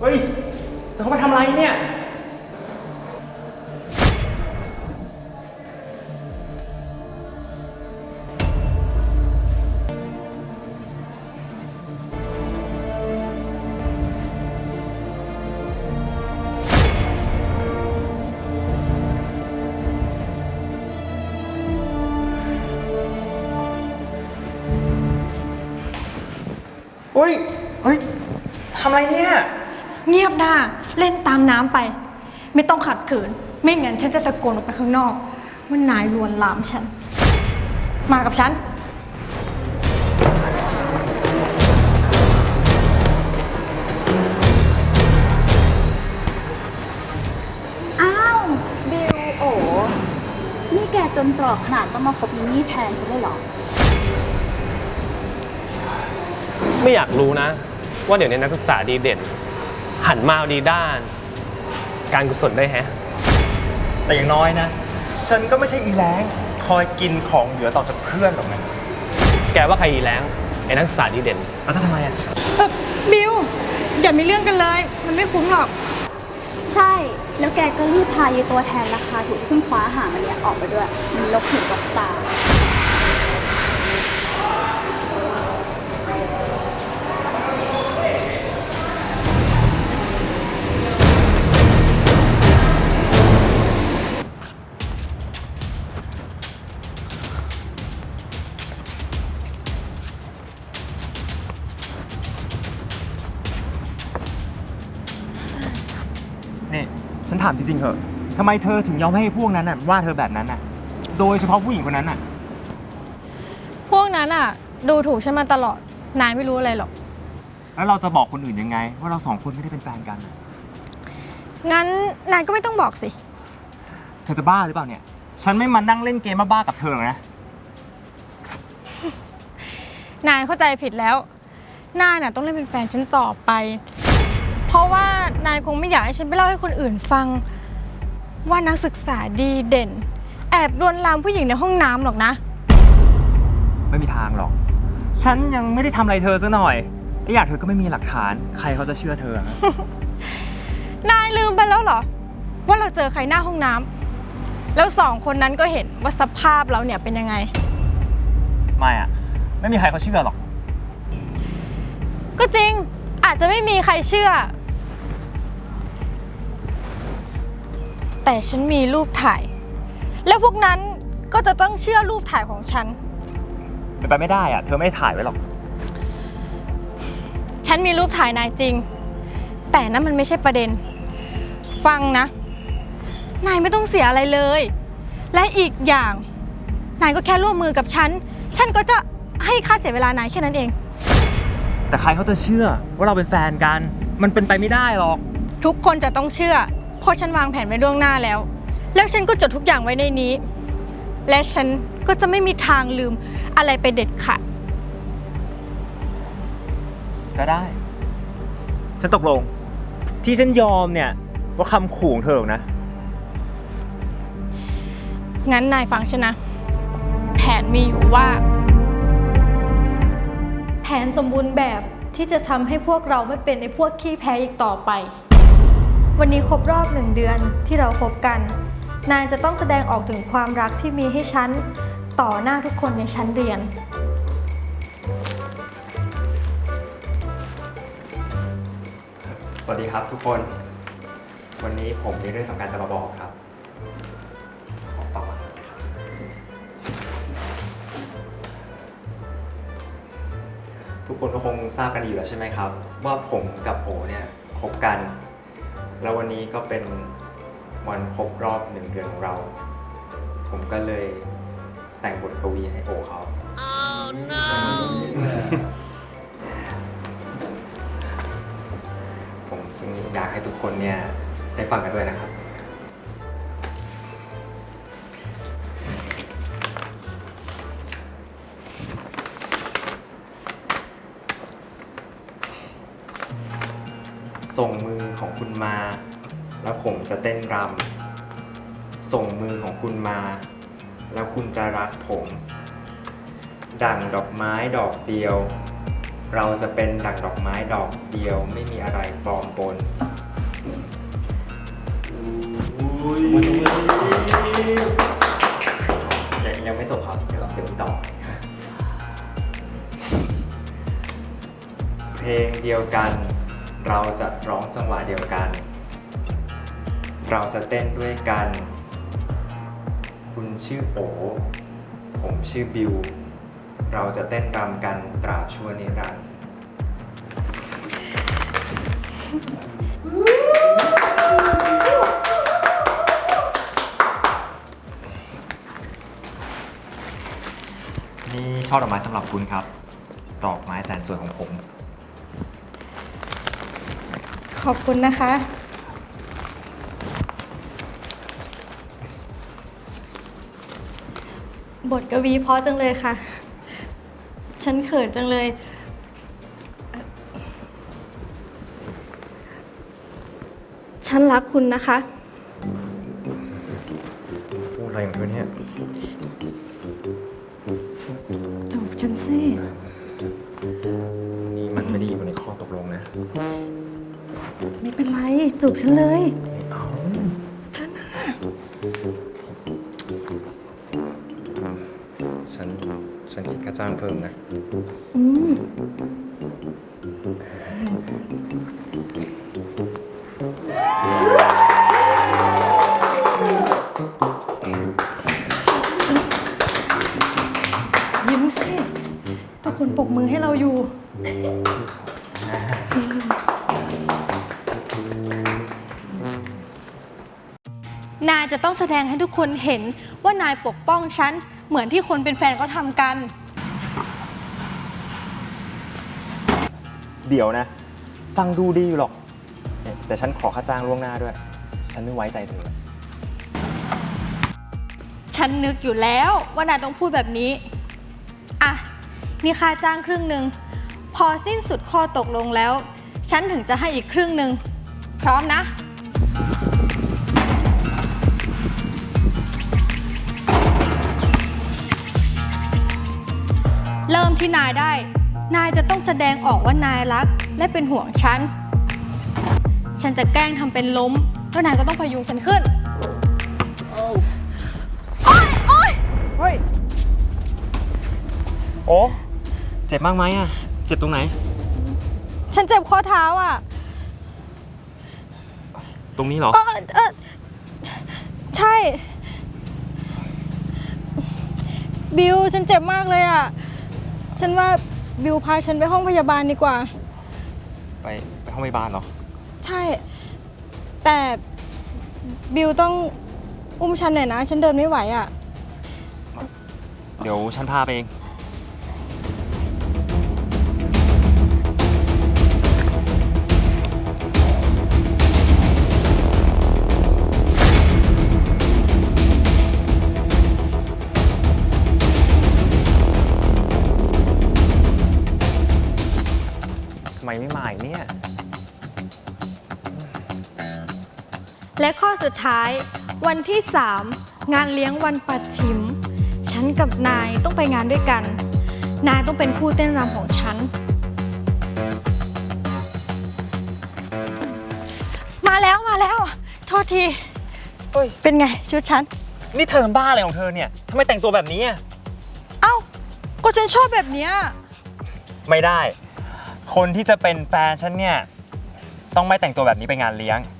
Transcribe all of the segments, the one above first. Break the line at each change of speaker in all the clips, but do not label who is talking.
เฮ้ย แต่เขามาทำอะไรเนี่ย เฮ้ย เฮ้ย ทำอะไรเนี่ย
เงีย บหน้า เล่นตามน้ำไป ไม่ต้องขัดขืน ไม่งั้นฉันจะตะโกนออกไปข้างนอก ว่านายลวนลามฉัน มากับฉัน
อ้าวบิวโอ้นี่แกจนตรอกขนาดต้องมาคบมินนี่แทนฉันเลยเหรอ
ไม่อยากรู้นะ ว่าเดี๋ยวนี้นักศึกษาดีเด่น หันมาเอาดีด้าน การกุศลได้วยแฮะ
แต่อย่างน้อยนะ ฉันก็ไม่ใช่อีแรงคอยกินของเหลือต่อจากเพื่อนหรอกนะ
แกว่าใครอีแรงไอ้นักศึกษาดีเด่น
แล้วจะทำไมอะ
เออบิวอย่ามีเรื่องกันเลย มันไม่คุ้มหรอก
ใช่ แล้วแกก็รีบพายายตัวแทนราคาถูกที่เพิ่งคว้าหามันเนี่ยออกไปด้วยมันลกหูลกตา
ฉันถามจริงๆเถอะทำไมเธอถึงยอมให้พวกนั้นน่ะว่าเธอแบบนั้นน่ะ โดยเฉพาะผู้หญิงคนนั้นน่ะ
พวกนั้นอะ ดูถูกฉันมาตลอด นายไม่รู้อะไรหรอก
แล้วเราจะบอกคนอื่นยังไง ว่าเราสองคนไม่ได้เป็นแฟนกันน่ะ
งั้นนายก็ไม่ต้องบอกสิ
เธอจะบ้าหรือเปล่าเนี่ย ฉันไม่มานั่งเล่นเกมบ้าๆกับเธอหรอกนะ
นายเข้าใจผิดแล้ว นายน่ะต้องเล่นเป็นแฟนฉันต่อไป เพราะว่านายคงไม่อยากให้ฉันไปเล่าให้คนอื่นฟัง ว่านักศึกษาดีเด่น แอบลวนลามผู้หญิงในห้องน้ำหรอกนะ
ไม่มีทางหรอก ฉันยังไม่ได้ทำอะไรเธอซะหน่อยไอ้อย่างเธอก็ไม่มีหลักฐาน ใครเขาจะเชื่อเธอฮะ
นายลืมไปแล้วเหรอ ว่าเราเจอใครหน้าห้องน้ำแล้วสองคนนั้นก็เห็นว่าสภาพเราเนี่ยเป็นยังไง
ไม่อะไม่มีใครเขาเชื่อหรอก
ก็จริงอาจจะไม่มีใครเชื่อ แต่ฉันมีรูปถ่าย แล้วพวกนั้นก็จะต้องเชื่อรูปถ่ายของฉัน
เป็นไปไม่ได้อะเธอไม่ได้ถ่ายไว้หรอก
ฉันมีรูปถ่ายนายจริง แต่นั่นมันไม่ใช่ประเด็น ฟังนะ นายไม่ต้องเสียอะไรเลย และอีกอย่าง นายก็แค่ร่วมมือกับฉัน ฉันก็จะให้ค่าเสียเวลานายแค่นั้นเอง
แต่ใครเขาจะเชื่อว่าเราเป็นแฟนกัน มันเป็นไปไม่ได้หรอก
ทุกคนจะต้องเชื่อ เพราะฉันวางแผนไว้ล่วงหน้าแล้ว แล้วฉันก็จดทุกอย่างไว้ในนี้ และฉันก็จะไม่มีทางลืมอะไรไปเด็ดขาด
ก็ได้ ฉันตกลง ที่ฉันยอมเนี่ยว่าคำขู่ของเธอหรอกนะ
งั้นนายฟังฉันนะ แผนมีอยู่ว่า แผนสมบูรณ์แบบที่จะทำให้พวกเราไม่เป็นไอ้พวกขี้แพ้อีกต่อไป วันนี้ครบรอบหนึ่งเดือนที่เราคบกัน นายจะต้องแสดงออกถึงความรักที่มีให้ฉันต่อหน้าทุกคนในชั้นเรียน
สวัสดีครับทุกคน วันนี้ผมมีเรื่องสำคัญจะมาบอกครับขอฟังก่อนนะครับ ทุกคนก็คงทราบกันอยู่แล้วใช่ไหมครับ ว่าผมกับโอเนี่ยคบกัน แล้ววันนี้ก็เป็นวันครบรอบหนึ่งเดือนของเรา ผมก็เลยแต่งบทกวีให้โอเขาผมจึงอยากให้ทุกคนเนี่ยได้ฟังกันด้วยนะครับ ส่งมือของคุณมา แล้วผมจะเต้นรำส่งมือของคุณมา แล้วคุณจะรักผม ดั่งดอกไม้ดอกเดียว เราจะเป็นดั่งดอกไม้ดอกเดียวไม่มีอะไรปลอมปนยังยังไม่จบครับเดี๋ยวเป็นต่อเพลงเดียวกัน เราจะร้องจังหวะเดียวกัน เราจะเต้นด้วยกัน คุณชื่อโอผมชื่อบิว เราจะเต้นรำกันตราบชั่วนิรันดร์นี่ช่อดอกไม้สำหรับคุณครับ ดอกไม้แสนสวยของผม
ขอบคุณนะคะ บทกวีเพราะจังเลยค่ะ ฉันเขินจังเลย ฉันรักคุณนะคะ
พูดอะไรของเธอเนี่ย
จูบฉันสิ
นี่มันไม่ได้อยู่ในข้อตกลงนะ
ไม่เป็นไรจูบฉันเลย
ไม่เอา
เธอน่ะ
ฉัน ฉันคิดค่าจ้างเพิ่มนะ
อืมยิ้มสิทุกคนปรบมือให้เราอยู่ นายจะต้องแสดงให้ทุกคนเห็นว่านายปกป้องฉัน เหมือนที่คนเป็นแฟนก็ทำกัน
เดี๋ยวนะ ฟังดูดีอยู่หรอกเนี่ยแต่ฉันขอค่าจ้างล่วงหน้าด้วย ฉันไม่ไว้ใจเธอ
ฉันนึกอยู่แล้วว่านายต้องพูดแบบนี้อะมีค่าจ้างครึ่งหนึ่ง พอสิ้นสุดข้อตกลงแล้ว ฉันถึงจะให้อีกครึ่งหนึ่ง พร้อมนะ ที่นายได้ นายจะต้องแสดงออกว่านายรัก และเป็นห่วงฉัน ฉันจะแกล้งทำเป็นล้ม แล้วนายก็ต้องพยุงฉันขึ้น โอ๊ยโอ๊ย
เฮ้ย โอ้ เจ็บมากไหมอะเจ็บตรงไหน
ฉันเจ็บข้อเท้าอะ
ตรงนี้เหรอ
เออเออใช่ บิวฉันเจ็บมากเลยอะ ฉันว่าบิวพาฉันไปห้องพยาบาลดีกว่า
ไปไปห้องพยาบาลเหรอ
ใช่ แต่บิวต้องอุ้มฉันหน่อยนะ ฉันเดินไม่ไหวอะ
เดี๋ยวฉันพาไปเอง
และข้อสุดท้าย วันที่ 3 งานเลี้ยงวันปัดชิม ฉันกับนายต้องไปงานด้วยกัน นายต้องเป็นผู้เต้นรำของฉัน มาแล้วมาแล้ว โทษที
เฮ้ย
เป็นไงชุดฉัน
นี่เธอบ้าอะไรของเธอเนี่ยทำไมแต่งตัวแบบนี้อะ
เอ้า ก็ฉันชอบแบบเนี้ย
ไม่ได้ คนที่จะเป็นแฟนฉันเนี่ย ต้องไม่แต่งตัวแบบนี้ไปงานเลี้ยงเ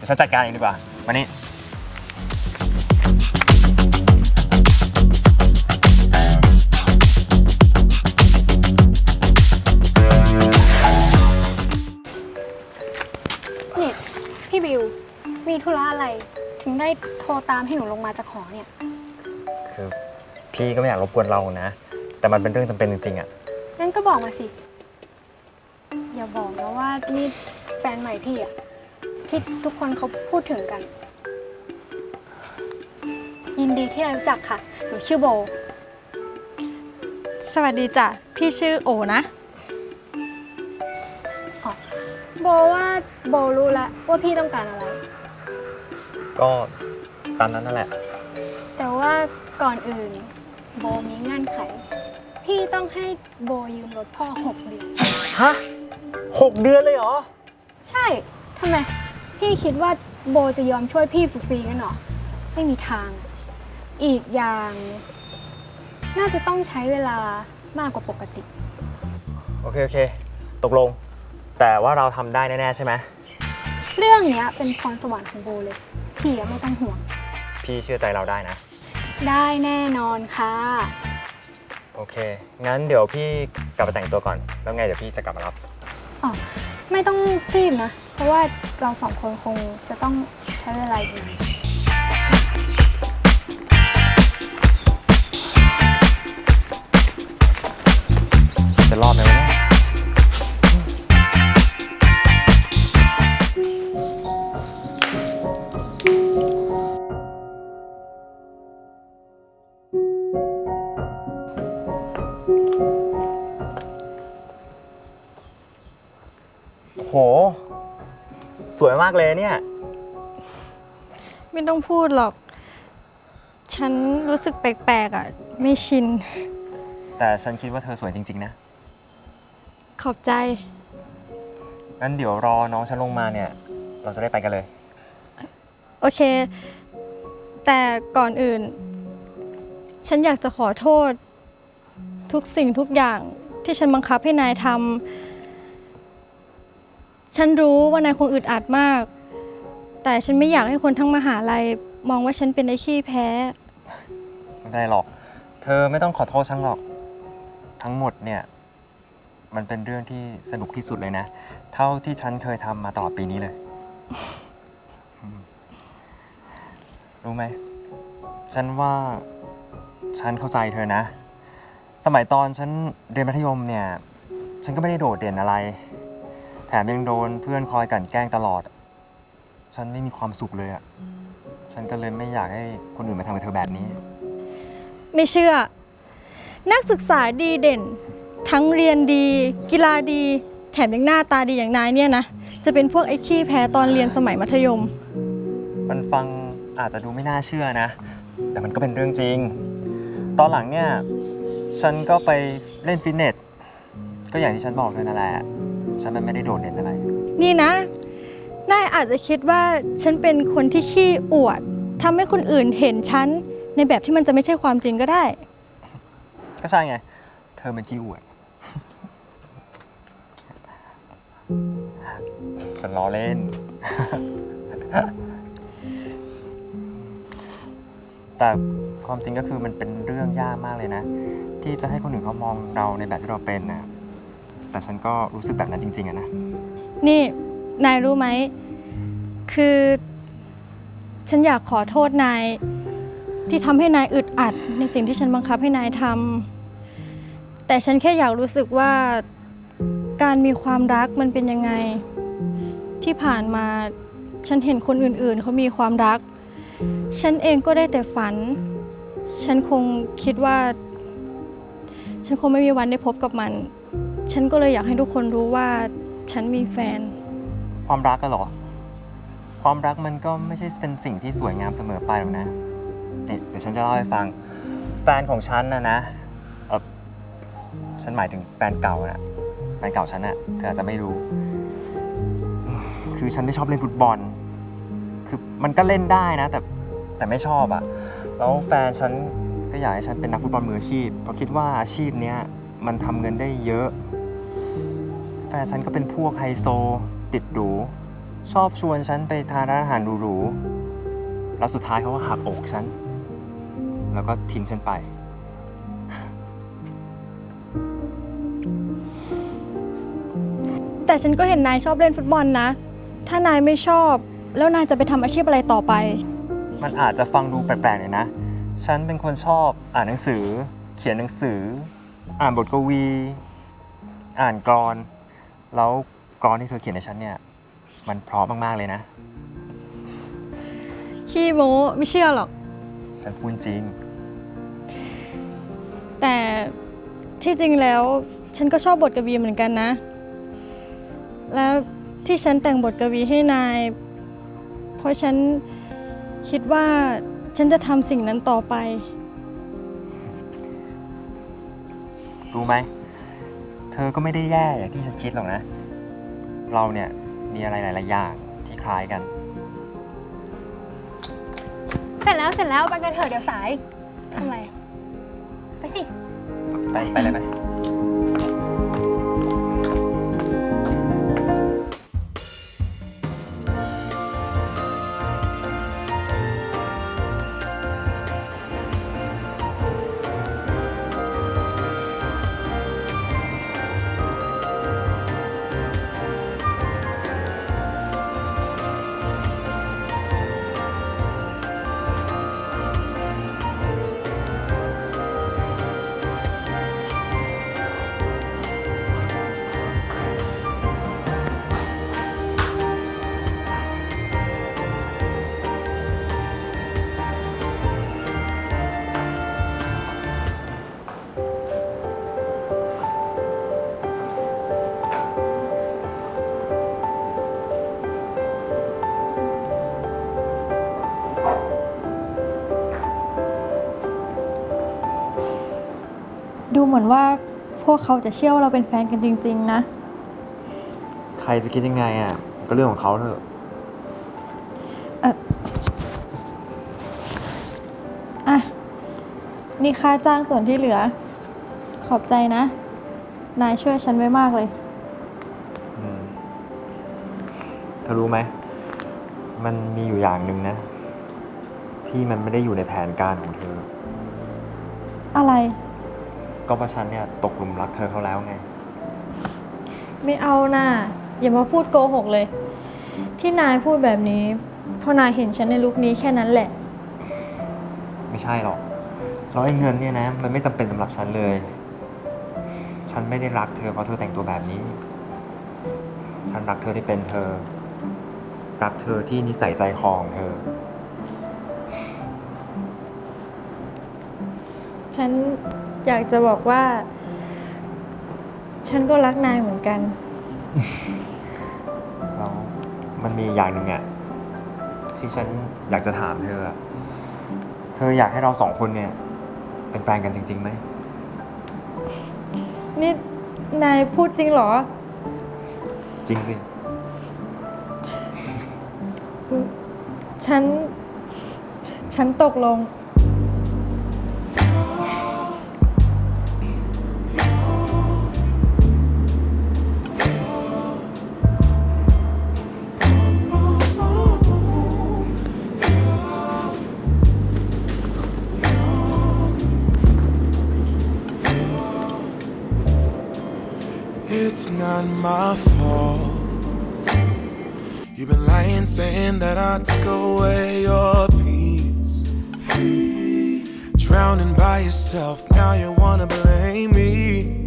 ดี๋ยวฉันจัดการเองดีกว่ามานี่
นี่พี่บิว มีธุระอะไร ถึงได้โทรตามให้หนูลงมาจากหอเนี่ย
คือพี่ก็ไม่อยากรบกวนเรานะ แต่มันเป็นเรื่องจำเป็นจริงๆอะ
งั้นก็บอกมาสิ อย่าบอกนะว่านี่แฟนใหม่พี่อะ ที่ทุกคนเขาพูดถึงกัน ยินดีที่ได้รู้จักค่ะ หนูชื่อโบ
สวัสดีจ้ะ พี่ชื่อโอนะ
โบว่าโบรู้แล้วว่าพี่ต้องการอะไร
ก็ตามนั้นนั่นแหละ
แต่ว่าก่อนอื่น โบมีเงื่อนไข พี่พี่ต้องให้โบยืมรถพ่อหกเดือน
ฮะหกเดือนเลยเหรอ
ใช่ทำไม พี่คิดว่าโบจะยอมช่วยพี่ฟรีๆกันเหรอ ไม่มีทาง อีกอย่าง น่าจะต้องใช้เวลามากกว่าปกติ
โอเค โอเค ตกลง แต่ว่าเราทำได้แน่ ๆ ใช่ไหม
เรื่องเนี้ยเป็นพรสวรรค์ของโบเลย พี่อะไม่ต้องห่วง
พี่เชื่อใจเราได้นะ
ได้แน่นอนค่ะ
โอเค งั้นเดี๋ยวพี่กลับไปแต่งตัวก่อน แล้วไงเดี๋ยวพี่จะกลับมารับ
อ๋อ ไม่ต้องรีบนะเพ ราะว่าเราสองคนคงจะต้องใช้เวลาอีก
จะรอดไหม สวยมากเลยเนี่ย
ไม่ต้องพูดหรอก ฉันรู้สึกแปลกๆอะ ไม่ชิน
แต่ฉันคิดว่าเธอสวยจริง ๆ นะ
ขอบใจ
งั้นเดี๋ยวรอน้องฉันลงมาเนี่ย เราจะได้ไปกันเลย
โอเค แต่ก่อนอื่น ฉันอยากจะขอโทษ ทุกสิ่งทุกอย่างที่ฉันบังคับให้นายทำ ฉันรู้ว่านายคงอึดอัดมาก แต่ฉันไม่อยากให้คนทั้งมหาลัยมองว่าฉันเป็นไอ้ขี้แพ้
ไม่ได้หรอก เธอไม่ต้องขอโทษฉันหรอก ทั้งหมดเนี่ย มันเป็นเรื่องที่สนุกที่สุดเลยนะ เท่าที่ฉันเคยทำมาตลอดปีนี้เลย รู้ไหม ฉันว่าฉันเข้าใจเธอนะ สมัยตอนฉันเรียนมัธยมเนี่ย ฉันก็ไม่ได้โดดเด่นอะไร แถมยังโดนเพื่อนคอยกลั่นแกล้งตลอด ฉันไม่มีความสุขเลยอะฉันก็เลยไม่อยากให้คนอื่นมาทำกับเธอแบบนี้
ไม่เชื่อ นักศึกษาดีเด่น ทั้งเรียนดี กีฬาดี แถมยังหน้าตาดีอย่างนายเนี่ยนะ จะเป็นพวกไอ้ขี้แพ้ตอนเรียนสมัยมัธยม
มันฟังอาจจะดูไม่น่าเชื่อนะ แต่มันก็เป็นเรื่องจริง ตอนหลังเนี่ย ฉันก็ไปเล่นฟิตเนส ก็อย่างที่ฉันบอกเธอนั่นแหละ ฉันมันไม่ได้โดดเด่นอะไร
นี่นะ นายอาจจะคิดว่าฉันเป็นคนที่ขี้อวดทำให้คนอื่นเห็นฉันในแบบที่มันจะไม่ใช่ความจริงก็ได้
ก็ใช่ไง เธอเป็นขี้อวด ฉันล้อเล่น แต่ความจริงก็คือมันเป็นเรื่องยากมากเลยนะ ที่จะให้คนอื่นเขามองเราในแบบที่เราเป็นนะ แต่ฉันก็รู้สึกแบบนั้นจริงๆอะนะ
นี่นายรู้ไหม คือ ฉันอยากขอโทษนาย ที่ทำให้นายอึดอัด ในสิ่งที่ฉันบังคับให้นายทำแต่ฉันแค่อยากรู้สึกว่าการมีความรักมันเป็นยังไง ที่ผ่านมาฉันเห็นคนอื่นๆ เขามีความรัก ฉันเองก็ได้แต่ฝัน ฉันคงคิดว่า ฉันคงไม่มีวันได้พบกับมัน ฉันก็เลยอยากให้ทุกคนรู้ว่าฉันมีแฟน
ความรักก็หรอ ความรักมันก็ไม่ใช่เป็นสิ่งที่สวยงามเสมอไปหรอกนะนี่เดี๋ยวฉันจะเล่าให้ฟัง แฟนของฉันนะนะ เออฉันหมายถึงแฟนเก่านะแฟนเก่าฉันนะเธออาจจะไม่รู้ คือฉันไม่ชอบเล่นฟุตบอล คือมันก็เล่นได้นะ แต่แต่ไม่ชอบอะแล้วแฟนฉันก็อยากให้ฉันเป็นนักฟุตบอลมืออาชีพ เพราะคิดว่าอาชีพเนี้ยมันทำเงินได้เยอะ แฟนฉันก็เป็นพวกไฮโซ ติดหรู ชอบชวนฉันไปทานร้านอาหารหรูๆแล้วสุดท้ายเขาก็หักอกฉัน แล้วก็ทิ้งฉันไป
แต่ฉันก็เห็นนายชอบเล่นฟุตบอลนะ ถ้านายไม่ชอบ แล้วนายจะไปทำอาชีพอะไรต่อไป
มันอาจจะฟังดูแปลกๆหน่อยนะ ฉันเป็นคนชอบอ่านหนังสือ เขียนหนังสือ อ่านบทกวี อ่านกรอน แล้วกรอนที่เธอเขียนในฉันเนี่ย มันเพราะมาก ๆ เลยนะ
ขี้โม้ไม่เชื่อหรอก
ฉันพูดจริง
แต่ที่จริงแล้วฉันก็ชอบบทกวีเหมือนกันนะ แล้วที่ฉันแต่งบทกวีให้นาย เพราะฉันคิดว่าฉันจะทำสิ่งนั้นต่อไป
รู้ไหม เธอก็ไม่ได้แย่อย่างที่ฉันคิดหรอกนะ เราเนี่ยมีอะไรหลายๆอย่างที่คล้ายกัน
เสร็จแล้วเสร็จแล้วไปกันเถอะเดี๋ยวสายทำอะไรอะไปสิ
ไปไปเลยไหม
ว่าพวกเขาจะเชื่อว่าเราเป็นแฟนกันจริง ๆ นะ
ใครจะคิดยังไงอะก็เรื่องของเขาเถอะ
อะ นี่ค่าจ้างส่วนที่เหลือ ขอบใจนะ นายช่วยฉันไว้มากเลย
อืมเธอรู้ไหม มันมีอยู่อย่างหนึ่งนะ ที่มันไม่ได้อยู่ในแผนการของเธอ
อะไร
ก็เพราะฉันเนี่ยตกหลุมรักเธอเขาแล้วไง
ไม่เอานะ่ะอย่ามาพูดโกหกเลย ที่นายพูดแบบนี้เพราะนายเห็นฉันในลุคนี้แค่นั้นแหละ
ไม่ใช่หรอกแล้วไอ้เงินเนี่ยนะ มันไม่จำเป็นสำหรับฉันเลย ฉันไม่ได้รักเธอเพราะเธอแต่งตัวแบบนี้ ฉันรักเธอที่เป็นเธอ รักเธอที่นิสัยใจคอของเธอ
ฉัน อยากจะบอกว่า ฉันก็รักนายเหมือนกัน
แล้วมันมีอย่างหนึ่งอะที่ฉันอยากจะถามเธออะเธออยากให้เราสองคนเนี่ย เป็นแฟนกันจริงๆไหม
นี่นายพูดจริงเหรอ
จริงสิ
ฉัน ฉันตกลง
not my fault. You've been lying, saying that I took away your peace. Drowning by yourself, now you wanna blame me.